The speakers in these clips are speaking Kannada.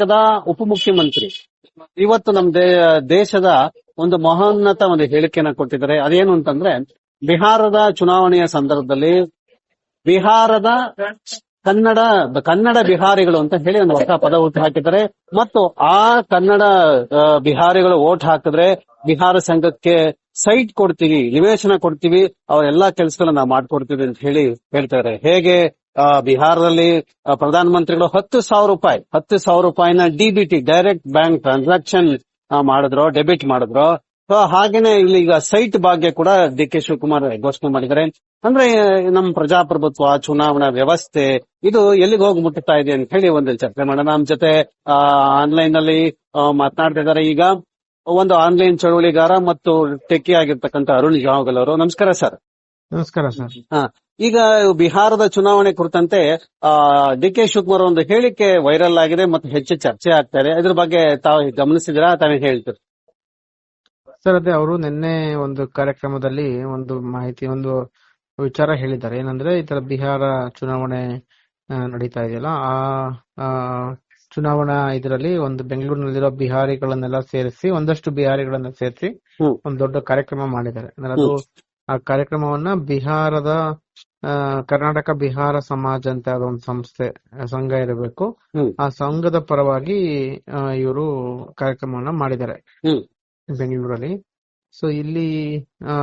ಕರ್ನಾಟಕದ ಉಪಮುಖ್ಯಮಂತ್ರಿ. ಇವತ್ತು ನಮ್ ದೇಶದ ಒಂದು ಮಹೋನ್ನತ ಒಂದು ಹೇಳಿಕೆಯನ್ನ ಕೊಟ್ಟಿದ್ದಾರೆ. ಅದೇನು ಅಂತಂದ್ರೆ, ಬಿಹಾರದ ಚುನಾವಣೆಯ ಸಂದರ್ಭದಲ್ಲಿ ಬಿಹಾರದ ಕನ್ನಡ ಕನ್ನಡ ಬಿಹಾರಿಗಳು ಅಂತ ಹೇಳಿ ಒಂದು ಹೊಸ ಪದ ಹುಟ್ಟು ಹಾಕಿದ್ದಾರೆ. ಮತ್ತು ಆ ಕನ್ನಡ ಬಿಹಾರಿಗಳು ಓಟ್ ಹಾಕಿದ್ರೆ ಬಿಹಾರ ಸಂಘಕ್ಕೆ ಸೈಟ್ ಕೊಡ್ತೀವಿ, ನಿವೇಶನ ಕೊಡ್ತೀವಿ, ಅವರೆಲ್ಲಾ ಕೆಲಸಗಳನ್ನ ನಾವು ಮಾಡ್ಕೊಡ್ತೀವಿ ಅಂತ ಹೇಳಿ ಹೇಳ್ತಾರೆ ಹೇಗೆ ಬಿಹಾರದಲ್ಲಿ ಪ್ರಧಾನ ಮಂತ್ರಿಗಳು ಹತ್ತು ಸಾವಿರ ರೂಪಾಯಿ ಹತ್ತು ಸಾವಿರ ರೂಪಾಯಿನ ಡಿಬಿಟಿ ಡೈರೆಕ್ಟ್ ಬ್ಯಾಂಕ್ ಟ್ರಾನ್ಸಾಕ್ಷನ್ ಮಾಡಿದ್ರು ಡೆಬಿಟ್ ಮಾಡಿದ್ರು. ಸೊ ಹಾಗೇನೆ ಇಲ್ಲಿ ಈಗ ಸೈಟ್ ಭಾಗ್ಯ ಕೂಡ ಡಿ ಕೆ ಶಿವಕುಮಾರ್ ಘೋಷಣೆ ಮಾಡಿದ್ದಾರೆ. ಅಂದ್ರೆ ನಮ್ಮ ಪ್ರಜಾಪ್ರಭುತ್ವ ಚುನಾವಣಾ ವ್ಯವಸ್ಥೆ ಇದು ಎಲ್ಲಿಗೆ ಹೋಗಿ ಮುಟ್ಟುತ್ತಾ ಇದೆ ಅಂತ ಹೇಳಿ ಒಂದು ಚರ್ಚೆ ಮಾಡೋಣ. ನಮ್ಮ ಜೊತೆ ಆನ್ಲೈನ್ನಲ್ಲಿ ಆ, ಮಾತನಾಡ್ತಾ ಇದ್ದಾರೆ ಈಗ. ಒಂದು ಆನ್ಲೈನ್ ಚಳುವಳಿಗಾರ ಮತ್ತು ಟೆಕ್ಕಿ ಆಗಿರ್ತಕ್ಕಂಥ ಅರುಣ್ ಜಾವಗಲ್ ಅವರು. ನಮಸ್ಕಾರ ಸರ್. ನಮಸ್ಕಾರ ಸರ್. ಈಗ ಬಿಹಾರದ ಚುನಾವಣೆ ಕುರಿತಂತೆ ಡಿ ಕೆ ಶಿವಕುಮಾರ್ ಒಂದು ಹೇಳಿಕೆ ವೈರಲ್ ಆಗಿದೆ ಮತ್ತು ಹೆಚ್ಚು ಚರ್ಚೆ ಆಗ್ತಾ ಇದೆ ಇದ್ರ ಬಗ್ಗೆ ತಾವು ಗಮನಿಸಿದಿರಾ ತಾವೇ ಹೇಳ್ತೀರಿ? ಸರ್ ಅದೇ ಅವರು ನಿನ್ನೆ ಒಂದು ಕಾರ್ಯಕ್ರಮದಲ್ಲಿ ಒಂದು ಮಾಹಿತಿ ಒಂದು ವಿಚಾರ ಹೇಳಿದ್ದಾರೆ. ಏನಂದ್ರೆ ಈ ತರ ಬಿಹಾರ ಚುನಾವಣೆ ನಡೀತಾ ಇದೆಯಲ್ಲ ಆ ಆ, ಚುನಾವಣಾ ಇದರಲ್ಲಿ ಒಂದು ಬೆಂಗಳೂರಿನಲ್ಲಿರೋ ಬಿಹಾರಿಗಳನ್ನೆಲ್ಲ ಸೇರಿಸಿ ಒಂದಷ್ಟು ಬಿಹಾರಿಗಳನ್ನ ಸೇರಿಸಿ. ಒಂದು ದೊಡ್ಡ ಕಾರ್ಯಕ್ರಮ ಮಾಡಿದ್ದಾರೆ. ಅಂದ್ರೆ ಅದು ಆ ಕಾರ್ಯಕ್ರಮವನ್ನ ಬಿಹಾರದ ಆ, ಕರ್ನಾಟಕ ಬಿಹಾರ ಸಮಾಜ ಅಂತ ಅದೊಂದು ಸಂಸ್ಥೆ ಸಂಘ ಇರಬೇಕು. ಆ ಸಂಘದ ಪರವಾಗಿ ಇವರು ಕಾರ್ಯಕ್ರಮವನ್ನ ಮಾಡಿದ್ದಾರೆ. ಬೆಂಗಳೂರಲ್ಲಿ. ಸೊ ಇಲ್ಲಿ ಆ,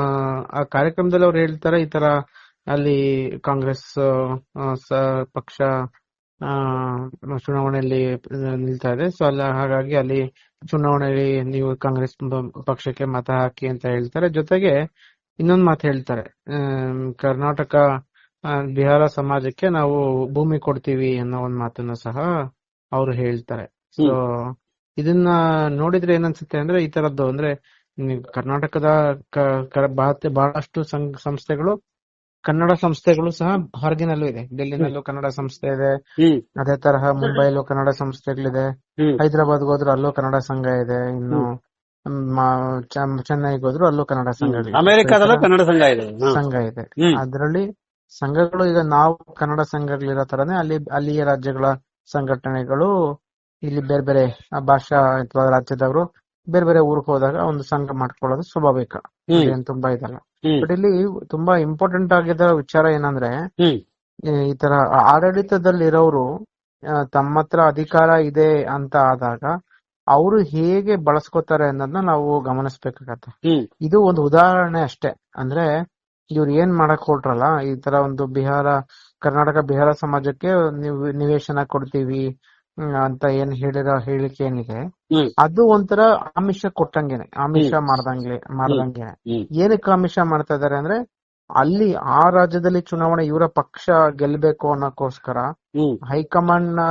ಕಾರ್ಯಕ್ರಮದಲ್ಲಿ ಅವ್ರು ಹೇಳ್ತಾರೆ ಈ ತರ ಅಲ್ಲಿ ಕಾಂಗ್ರೆಸ್ ಪಕ್ಷ ಆ, ಚುನಾವಣೆಯಲ್ಲಿ ನಿಲ್ತಾ ಇದೆ. ಸೊ ಅಲ್ಲ ಹಾಗಾಗಿ ಅಲ್ಲಿ ಚುನಾವಣೆಯಲ್ಲಿ ನೀವು ಕಾಂಗ್ರೆಸ್ ಪಕ್ಷಕ್ಕೆ ಮತ ಹಾಕಿ ಅಂತ ಹೇಳ್ತಾರೆ. ಜೊತೆಗೆ ಇನ್ನೊಂದ್ ಮಾತು ಹೇಳ್ತಾರೆ. ಕರ್ನಾಟಕ ಬಿಹಾರ ಸಮಾಜಕ್ಕೆ ನಾವು ಭೂಮಿ ಕೊಡ್ತೀವಿ ಅನ್ನೋ ಒಂದ್ ಮಾತನ್ನ ಸಹ ಅವ್ರು ಹೇಳ್ತಾರೆ. ಸೊ ಇದನ್ನ ನೋಡಿದ್ರೆ ಏನನ್ಸುತ್ತೆ ಅಂದ್ರೆ ಈ ತರದ್ದು ಅಂದ್ರೆ ಕರ್ನಾಟಕದ ಬಹಳಷ್ಟು ಸಂಸ್ಥೆಗಳು ಕನ್ನಡ ಸಂಸ್ಥೆಗಳು ಸಹ ಹೊರಗಿನಲ್ಲೂ ಇದೆ. ಡೆಲ್ಲಿನಲ್ಲೂ ಕನ್ನಡ ಸಂಸ್ಥೆ ಇದೆ. ಅದೇ ತರಹ ಮುಂಬೈಲೂ ಕನ್ನಡ ಸಂಸ್ಥೆಗಳಿದೆ. ಹೈದ್ರಾಬಾದ್ ಹೋದ್ರು ಅಲ್ಲೂ ಕನ್ನಡ ಸಂಘ ಇದೆ. ಇನ್ನು ಚೆನ್ನೈಗೆ ಹೋದ್ರು ಅಲ್ಲೂ ಕನ್ನಡ ಸಂಘ ಅಮೆರಿಕಾದಲ್ಲೂ ಕನ್ನಡ ಸಂಘ ಇದೆ. ಸಂಘ ಇದೆ. ಅದರಲ್ಲಿ ಸಂಘಗಳು ಈಗ ನಾವು ಕನ್ನಡ ಸಂಘಗಳಿರೋ ತರನೇ ಅಲ್ಲಿ ಅಲ್ಲಿಯ ರಾಜ್ಯಗಳ ಸಂಘಟನೆಗಳು ಇಲ್ಲಿ ಬೇರೆ ಬೇರೆ ಆ ಭಾಷಾ ಅಥವಾ ರಾಜ್ಯದವರು ಬೇರೆ ಬೇರೆ ಊರಿಗೆ ಹೋದಾಗ ಒಂದು ಸಂಘ ಮಾಡ್ಕೊಳ್ಳೋದು ಸ್ವಾಭಾವಿಕ. ಏನ್ ತುಂಬಾ ಇದಲ್ಲ. ಬಟ್ ಇಲ್ಲಿ ತುಂಬಾ ಇಂಪಾರ್ಟೆಂಟ್ ಆಗಿದ್ದ ವಿಚಾರ ಏನಂದ್ರೆ ಈ ತರ ಆಡಳಿತದಲ್ಲಿರೋರು ತಮ್ಮ ಹತ್ರ ಅಧಿಕಾರ ಇದೆ ಅಂತ ಆದಾಗ ಅವರು ಹೇಗೆ ಬಳಸ್ಕೊತಾರೆ ಅನ್ನೋದನ್ನ ನಾವು ಗಮನಿಸ್ಬೇಕಾಗತ್ತೆ. ಇದು ಒಂದು ಉದಾಹರಣೆ ಅಷ್ಟೇ. ಅಂದ್ರೆ ಇವ್ರು ಏನ್ ಮಾಡಕ್ ಹೊರಟ್ರಲ್ಲ ಈ ತರ ಒಂದು ಬಿಹಾರ ಕರ್ನಾಟಕ ಬಿಹಾರ ಸಮಾಜಕ್ಕೆ ನೀವು ನಿವೇಶನ ಕೊಡ್ತೀವಿ ಅಂತ ಏನ್ ಹೇಳಿರೋ ಹೇಳಿಕೆ ಏನಿದೆ? ಅದು ಒಂಥರ ಆಮಿಷ ಕೊಟ್ಟಂಗೆನೆ. ಆಮಿಷ ಮಾಡ್ದಂಗೆ ಮಾಡ್ದಂಗೆ ಹ್ಮ್. ಏನಕ್ಕೆ ಆಮಿಷ ಮಾಡ್ತಾ ಇದಾರೆ ಅಂದ್ರೆ ಅಲ್ಲಿ ಆ ರಾಜ್ಯದಲ್ಲಿ ಚುನಾವಣೆ ಇವರ ಪಕ್ಷ ಗೆಲ್ಬೇಕು ಅನ್ನೋಕ್ಕೋಸ್ಕರ ಹ್ಮ್. ಹೈಕಮಾಂಡ್ನ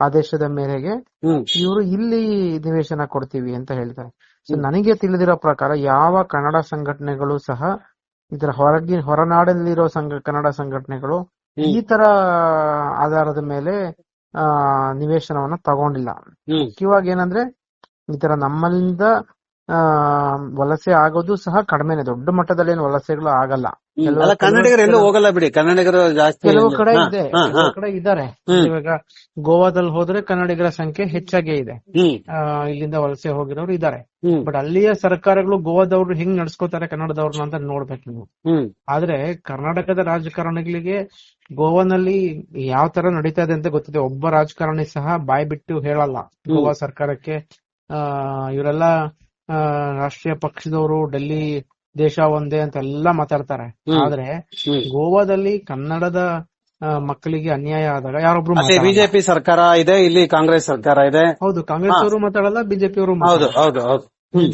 ಆದೇಶದ ಮೇರೆಗೆ ಇವರು ಇಲ್ಲಿ ನಿವೇಶನ ಕೊಡ್ತೀವಿ ಅಂತ ಹೇಳ್ತಾರೆ. ಸೊ ನನಗೆ ತಿಳಿದಿರೋ ಪ್ರಕಾರ ಯಾವ ಕನ್ನಡ ಸಂಘಟನೆಗಳು ಸಹ ಇದರ ಹೊರಗಿನ ಹೊರನಾಡಲ್ಲಿರೋ ಸಂಘ ಕನ್ನಡ ಸಂಘಟನೆಗಳು ಈ ತರ ಆಧಾರದ ಮೇಲೆ ಆ ನಿವೇಶನವನ್ನ ತಗೊಂಡಿಲ್ಲ. ಇವಾಗ ಏನಂದ್ರೆ ಈ ತರ ನಮ್ಮಲ್ಲಿಂದ ಆ ವಲಸೆ ಆಗೋದು ಸಹ ಕಡಿಮೆನೆ ದೊಡ್ಡ ಮಟ್ಟದಲ್ಲಿ ಏನು ವಲಸೆಗಳು ಆಗಲ್ಲ. ಕನ್ನಡಿಗರು ಎಲ್ಲೂ ಹೋಗಲ್ಲ ಬಿಡಿ ಕನ್ನಡಿಗರು ಜಾಸ್ತಿ ಕೆಲವು ಕಡೆ ಇದೆ ಕೆಲವು ಕಡೆ ಇದ್ದಾರೆ. ಇವಾಗ ಗೋವಾದಲ್ಲಿ ಹೋದ್ರೆ ಕನ್ನಡಿಗರ ಸಂಖ್ಯೆ ಹೆಚ್ಚಾಗೇ ಇದೆ. ಇಲ್ಲಿಂದ ವಲಸೆ ಹೋಗಿರೋರು ಇದ್ದಾರೆ. ಬಟ್ ಅಲ್ಲಿಯ ಸರ್ಕಾರಗಳು ಗೋವಾದವ್ರು ಹೆಂಗ್ ನಡ್ಸ್ಕೊತಾರೆ ಕನ್ನಡದವ್ರನ್ನ ಅಂತ ನೋಡ್ಬೇಕು ನೀವು. ಆದ್ರೆ ಕರ್ನಾಟಕದ ರಾಜಕಾರಣಿಗಳಿಗೆ ಗೋವಾನಲ್ಲಿ ಯಾವ ತರ ನಡೀತಾ ಇದೆ ಅಂತ ಗೊತ್ತಿದೆ. ಒಬ್ಬ ರಾಜಕಾರಣಿ ಸಹ ಬಾಯ್ ಬಿಟ್ಟು ಹೇಳಲ್ಲ ಗೋವಾ ಸರ್ಕಾರಕ್ಕೆ ಆ ಇವರೆಲ್ಲ ರಾಷ್ಟ್ರೀಯ ಪಕ್ಷದವರು ಡೆಲ್ಲಿ ದೇಶ ಒಂದೇ ಅಂತ ಎಲ್ಲ ಮಾತಾಡ್ತಾರೆ. ಆದ್ರೆ ಗೋವಾದಲ್ಲಿ ಕನ್ನಡದ ಮಕ್ಕಳಿಗೆ ಅನ್ಯಾಯ ಆದಾಗ ಯಾರೊಬ್ರು. ಬಿಜೆಪಿ ಸರ್ಕಾರ ಇದೆ ಇಲ್ಲಿ ಕಾಂಗ್ರೆಸ್ ಸರ್ಕಾರ ಇದೆ. ಹೌದು ಕಾಂಗ್ರೆಸ್ ಅವರು ಮಾತಾಡಲ್ಲ ಬಿಜೆಪಿ ಅವರು ಹೌದು ಹೌದು ಹೌದು.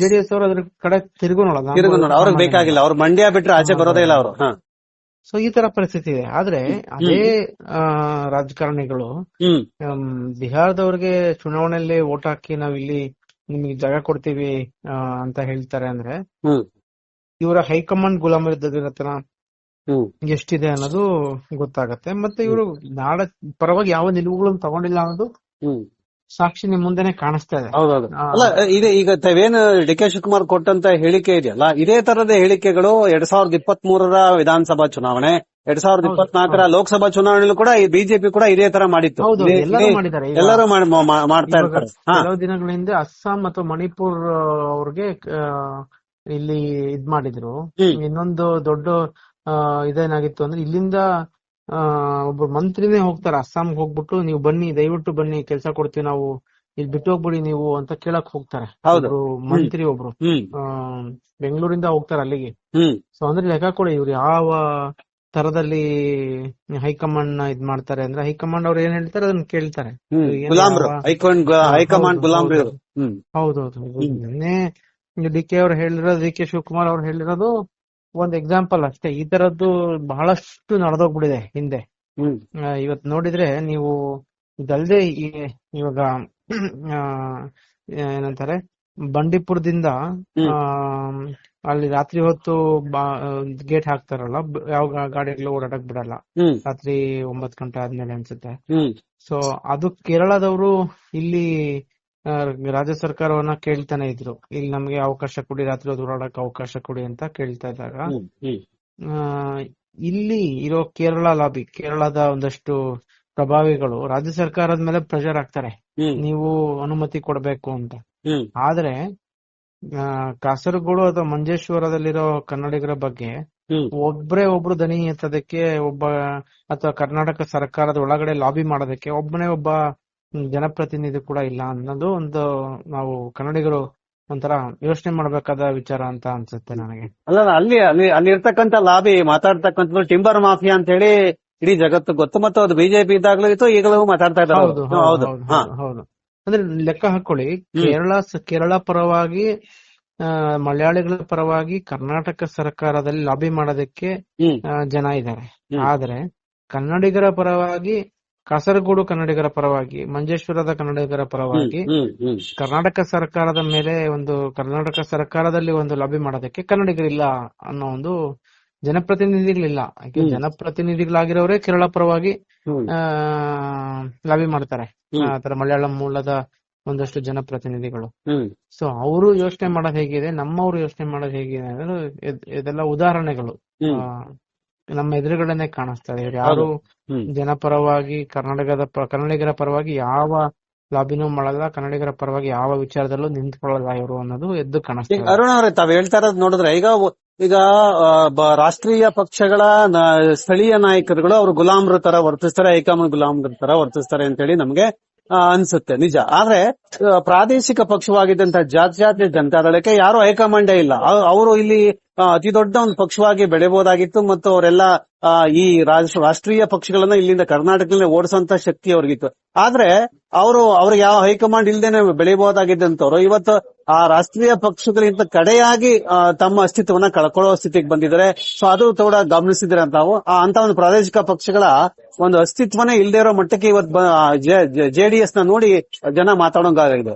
ಜೆಡಿಎಸ್ ಅವರು ಅದ್ರ ಕಡೆ ತಿರುಗು ನೋಡಲ್ಲ ತಿರುಗು ನೋಡಿ ಅವ್ರಿಗೆ ಬೇಕಾಗಿಲ್ಲ ಅವ್ರು ಮಂಡ್ಯ ಬಿಟ್ರೆ ಆಚೆ ಬರೋದೇ ಇಲ್ಲ ಅವರು. ಸೊ ಈ ತರ ಪರಿಸ್ಥಿತಿ ಇದೆ. ಆದ್ರೆ ಅದೇ ರಾಜಕಾರಣಿಗಳು ಬಿಹಾರದವ್ರಿಗೆ ಚುನಾವಣೆಯಲ್ಲಿ ವೋಟ್ ಹಾಕಿ ನಾವಿಲ್ಲಿ ಇಲ್ಲಿ ನಿಮಗೆ ಜಾಗ ಕೊಡ್ತೀವಿ ಅಂತ ಹೇಳ್ತಾರೆ ಅಂದ್ರೆ ಇವರ ಹೈಕಮಾಂಡ್ ಗುಲಾಮ್ ಹ್ಮ್. ಎಷ್ಟಿದೆ ಅನ್ನೋದು ಗೊತ್ತಾಗತ್ತೆ. ಮತ್ತೆ ಇವರು ನಾಡ ಪರವಾಗಿ ಯಾವ ನಿಲುವುಗಳನ್ನು ತಗೊಂಡಿಲ್ಲ ಅನ್ನೋದು ಸಾಕ್ಷಿ ನಿಮ್ ಮುಂದೆನೆ ಕಾಣಿಸ್ತಾ ಇದೆ. ಹೌದೌದು. ಅಲ್ಲ ಇದೆ ಈಗ ತಾವೇನು ಡಿ ಕೆ ಶಿವಕುಮಾರ್ ಕೊಟ್ಟಂತ ಹೇಳಿಕೆ ಇದೆಯಲ್ಲ ಇದೇ ತರದ ಹೇಳಿಕೆಗಳು ಎರಡ್ ಸಾವಿರದ ಇಪ್ಪತ್ತ್ ಮೂರರ ವಿಧಾನಸಭಾ ಚುನಾವಣೆ ಎರಡ್ ಸಾವಿರದ ಇಪ್ಪತ್ ಇಪ್ಪತ್ನಾಲ್ಕರ ಲೋಕಸಭಾ ಚುನಾವಣೆಯಲ್ಲೂ ಕೂಡ ಈ ಬಿಜೆಪಿ ಕೂಡ ಇದೇ ತರ ಮಾಡಿತ್ತು. ಎಲ್ಲರೂ ಮಾಡ್ತಾ ಇರ್ತಾರೆ. ಕೆಲವು ದಿನಗಳ ಹಿಂದೆ ಅಸ್ಸಾಂ ಮತ್ತು ಮಣಿಪುರ್ ಅವ್ರಿಗೆ ಇಲ್ಲಿ ಇದ್ ಮಾಡಿದ್ರು. ಇನ್ನೊಂದು ದೊಡ್ಡ ಇದೇನಾಗಿತ್ತು ಅಂದ್ರೆ ಇಲ್ಲಿಂದ ಒಬ್ರು ಮಂತ್ರಿನೇ ಹೋಗ್ತಾರೆ ಅಸ್ಸಾಂಗೆ ಹೋಗ್ಬಿಟ್ಟು ನೀವು ಬನ್ನಿ ದಯವಿಟ್ಟು ಬನ್ನಿ ಕೆಲಸ ಕೊಡ್ತೀವಿ ನಾವು ಇಲ್ಲಿ ಬಿಟ್ಟು ಹೋಗ್ಬಿಡಿ ನೀವು ಅಂತ ಕೇಳಕ್ ಹೋಗ್ತಾರೆ. ಮಂತ್ರಿ ಒಬ್ರು. ಬೆಂಗಳೂರಿಂದ ಹೋಗ್ತಾರೆ ಅಲ್ಲಿಗೆ. ಸೊ ಅಂದ್ರೆ ಲೆಕ್ಕ ಕೊಡಿ ಇವ್ರು ಯಾವ ತರದಲ್ಲಿ ಹೈಕಮಾಂಡ್ನ ಇದ್ ಮಾಡ್ತಾರೆ ಅಂದ್ರೆ ಹೈಕಮಾಂಡ್ ಅವ್ರು ಏನ್ ಹೇಳ್ತಾರೆ ಅದನ್ನ ಕೇಳ್ತಾರೆ. ಹೌದೌದು. ನಿನ್ನೆ ಡಿ ಕೆ ಅವ್ರು ಹೇಳಿರೋದು ಡಿ ಕೆ ಶಿವಕುಮಾರ್ ಅವ್ರು ಹೇಳಿರೋದು ಒಂದ್ ಎಕ್ಸಾಂಪಲ್ ಅಷ್ಟೇ. ಈ ತರದ್ದು ಬಹಳಷ್ಟು ನಡೆದೋಗ್ಬಿಟ್ಟಿದೆ ಹಿಂದೆ. ಇವತ್ ನೋಡಿದ್ರೆ ನೀವು ಇದಲ್ದೆ ಇವಾಗ ಏನಂತಾರೆ ಬಂಡೀಪುರದಿಂದ ಅಲ್ಲಿ ರಾತ್ರಿ ಹೊತ್ತು ಗೇಟ್ ಹಾಕ್ತಾರಲ್ಲ ಯಾವ ಗಾಡಿಗಳು ಓಡಾಡಕ್ ಬಿಡಲ್ಲ. ರಾತ್ರಿ ಒಂಬತ್ ಗಂಟೆ ಆದ್ಮೇಲೆ ಅನ್ಸುತ್ತೆ. ಸೊ ಅದು ಕೇರಳದವರು ಇಲ್ಲಿ ರಾಜ್ಯ ಸರ್ಕಾರವನ್ನ ಕೇಳ್ತಾನೆ ಇದ್ರು. ಇಲ್ಲಿ ನಮ್ಗೆ ಅವಕಾಶ ಕೊಡಿ ರಾತ್ರಿ ಹೊತ್ತು ಓಡಾಡಕ್ ಅವಕಾಶ ಕೊಡಿ ಅಂತ ಕೇಳ್ತಾ ಇದ್ದಾಗ ಇಲ್ಲಿ ಇರೋ ಕೇರಳ ಲಾಬಿ ಕೇರಳದ ಒಂದಷ್ಟು ಪ್ರಭಾವಿಗಳು ರಾಜ್ಯ ಸರ್ಕಾರದ ಮೇಲೆ ಪ್ರೆಷರ್ ಹಾಕ್ತಾರೆ. ನೀವು ಅನುಮತಿ ಕೊಡಬೇಕು ಅಂತ. ಆದ್ರೆ ಆ, ಕಾಸರಗೋಡು ಅಥವಾ ಮಂಜೇಶ್ವರದಲ್ಲಿರೋ ಕನ್ನಡಿಗರ ಬಗ್ಗೆ ಒಬ್ಬರೇ ಒಬ್ರೇ ಒಬ್ರು ದನಿ ಎತ್ತದಕ್ಕೆ ಒಬ್ಬ ಅಥವಾ ಕರ್ನಾಟಕ ಸರ್ಕಾರದ ಒಳಗಡೆ ಲಾಬಿ ಮಾಡೋದಕ್ಕೆ ಒಬ್ಬನೇ ಒಬ್ಬ ಜನಪ್ರತಿನಿಧಿ ಕೂಡ ಇಲ್ಲ ಅನ್ನೋದು ಒಂದು ನಾವು ಕನ್ನಡಿಗರು ಒಂಥರ ಯೋಚನೆ ಮಾಡ್ಬೇಕಾದ ವಿಚಾರ ಅಂತ ಅನ್ಸುತ್ತೆ ನನಗೆ. ಅಲ್ಲ ಅಲ್ಲಿ ಅಲ್ಲಿ ಅಲ್ಲಿ ಇರ್ತಕ್ಕಂತ ಲಾಬಿ ಮಾತಾಡ್ತಕ್ಕಂಥದ್ದು ಟಿಂಬರ್ ಮಾಫಿಯಾ ಅಂತ ಹೇಳಿ ಇಡೀ ಜಗತ್ತು ಗೊತ್ತು ಮತ್ತು ಅದು ಬಿಜೆಪಿ ಇದ್ದಾಗಲೂ ಇತ್ತು ಈಗಲೂ ಮಾತಾಡ್ತಾ ಇದ್ದಾರೆ ಹೌದು. ಹೌದು ಅಂದ್ರೆ ಲೆಕ್ಕ ಹಾಕೊಳ್ಳಿ ಕೇರಳ ಕೇರಳ ಪರವಾಗಿ ಮಲಯಾಳಿಗಳ ಪರವಾಗಿ ಕರ್ನಾಟಕ ಸರ್ಕಾರದಲ್ಲಿ ಲಾಬಿ ಮಾಡೋದಕ್ಕೆ ಜನ ಇದ್ದಾರೆ. ಆದ್ರೆ ಕನ್ನಡಿಗರ ಪರವಾಗಿ ಕಾಸರಗೋಡು ಕನ್ನಡಿಗರ ಪರವಾಗಿ ಮಂಜೇಶ್ವರದ ಕನ್ನಡಿಗರ ಪರವಾಗಿ ಕರ್ನಾಟಕ ಸರ್ಕಾರದ ಮೇಲೆ ಒಂದು ಕರ್ನಾಟಕ ಸರ್ಕಾರದಲ್ಲಿ ಒಂದು ಲಾಬಿ ಮಾಡೋದಕ್ಕೆ ಕನ್ನಡಿಗರಿಲ್ಲ ಅನ್ನೋ ಒಂದು ಜನಪ್ರತಿನಿಧಿಗಳಿಲ್ಲ. ಜನಪ್ರತಿನಿಧಿಗಳಾಗಿರೋರೇ ಕೇರಳ ಪರವಾಗಿ ಲಾಬಿ ಮಾಡ್ತಾರೆ. ಆತರ ಮಲಯಾಳಂ ಮೂಲದ ಒಂದಷ್ಟು ಜನಪ್ರತಿನಿಧಿಗಳು. ಸೊ ಅವರು ಯೋಚನೆ ಮಾಡೋದು ಹೇಗಿದೆ ನಮ್ಮವರು ಯೋಚನೆ ಮಾಡೋದು ಹೇಗಿದೆ ಅಂದ್ರೆ ಇದ್- ಇದೆಲ್ಲ ಉದಾಹರಣೆಗಳು. ನಮ್ಮ ಎದುರುಗಡೆನೆ ಕಾಣಿಸ್ತಾ ಇದೆ ಇವ್ರು ಯಾರು ಜನಪರವಾಗಿ ಕರ್ನಾಟಕದ ಕನ್ನಡಿಗರ ಪರವಾಗಿ ಯಾವ ಲಾಬಿನೂ ಮಾಡಲ್ಲ ಕನ್ನಡಿಗರ ಪರವಾಗಿ ಯಾವ ವಿಚಾರದಲ್ಲೂ ನಿಂತ್ಕೊಳ್ಳಲ್ಲ ಇವರು ಅನ್ನೋದು ಎದ್ದು ಕಾಣಿಸ್ತಾ ಇದೆ. ಅರುಣ್ ಅವರೇ ತಾವ್ ಹೇಳ್ತಾ ಇರೋದು ನೋಡಿದ್ರೆ ಈಗ ಈಗ ರಾಷ್ಟ್ರೀಯ ಪಕ್ಷಗಳ ಸ್ಥಳೀಯ ನಾಯಕರುಗಳು ಅವರು ಗುಲಾಮರ ತರ ವರ್ತಿಸ್ತಾರೆ ಹೈಕಮಾಂಡ್ ಗುಲಾಮರ ತರ ವರ್ತಿಸ್ತಾರೆ ಅಂತ ಹೇಳಿ ನಮ್ಗೆ ಅನ್ಸುತ್ತೆ, ನಿಜ. ಆದ್ರೆ ಪ್ರಾದೇಶಿಕ ಪಕ್ಷವಾಗಿದ್ದಂತಹ ಪಕ್ಷವಾಗಿದ್ದಂತ ಜಾತಿ ಜನತಾದಳಕ್ಕೆ ಯಾರು ಹೈಕಮಾಂಡೇ ಇಲ್ಲ. ಅವರು ಇಲ್ಲಿ ಅತಿ ದೊಡ್ಡ ಒಂದು ಪಕ್ಷವಾಗಿ ಬೆಳೆಯಬಹುದಾಗಿತ್ತು ಮತ್ತು ಅವರೆಲ್ಲ ಈ ರಾಷ್ಟ್ರ- ರಾಷ್ಟ್ರೀಯ ಪಕ್ಷಗಳನ್ನ ಇಲ್ಲಿಂದ ಕರ್ನಾಟಕದಲ್ಲಿ ಓಡಿಸುವಂತ ಶಕ್ತಿ ಅವ್ರಿಗಿತ್ತು. ಆದ್ರೆ ಅವರು ಅವ್ರಿಗೆ ಯಾವ ಹೈಕಮಾಂಡ್ ಇಲ್ದೇನೆ ಬೆಳೆಯಬಹುದಾಗಿದ್ದಂತವ್ರು ಇವತ್ತು ಆ ರಾಷ್ಟ್ರೀಯ ಪಕ್ಷಗಳಿಂದ ಕಡೆಯಾಗಿ ತಮ್ಮ ಅಸ್ತಿತ್ವವನ್ನ ಕಳ್ಕೊಳ್ಳೋ ಸ್ಥಿತಿಗೆ ಬಂದಿದ್ದಾರೆ. ಸೊ ಅದು ಕೂಡ ಗಮನಿಸಿದ್ರೆ ತಾವು ಆ ಅಂತ ಒಂದು ಪ್ರಾದೇಶಿಕ ಪಕ್ಷಗಳ ಒಂದು ಅಸ್ತಿತ್ವನೇ ಇಲ್ಲದೆ ಇರೋ ಮಟ್ಟಕ್ಕೆ ಇವತ್ತು ಜೆಡಿಎಸ್ನ ನೋಡಿ ಜನ ಮಾತಾಡೋಂಗಾಗಿದೆ.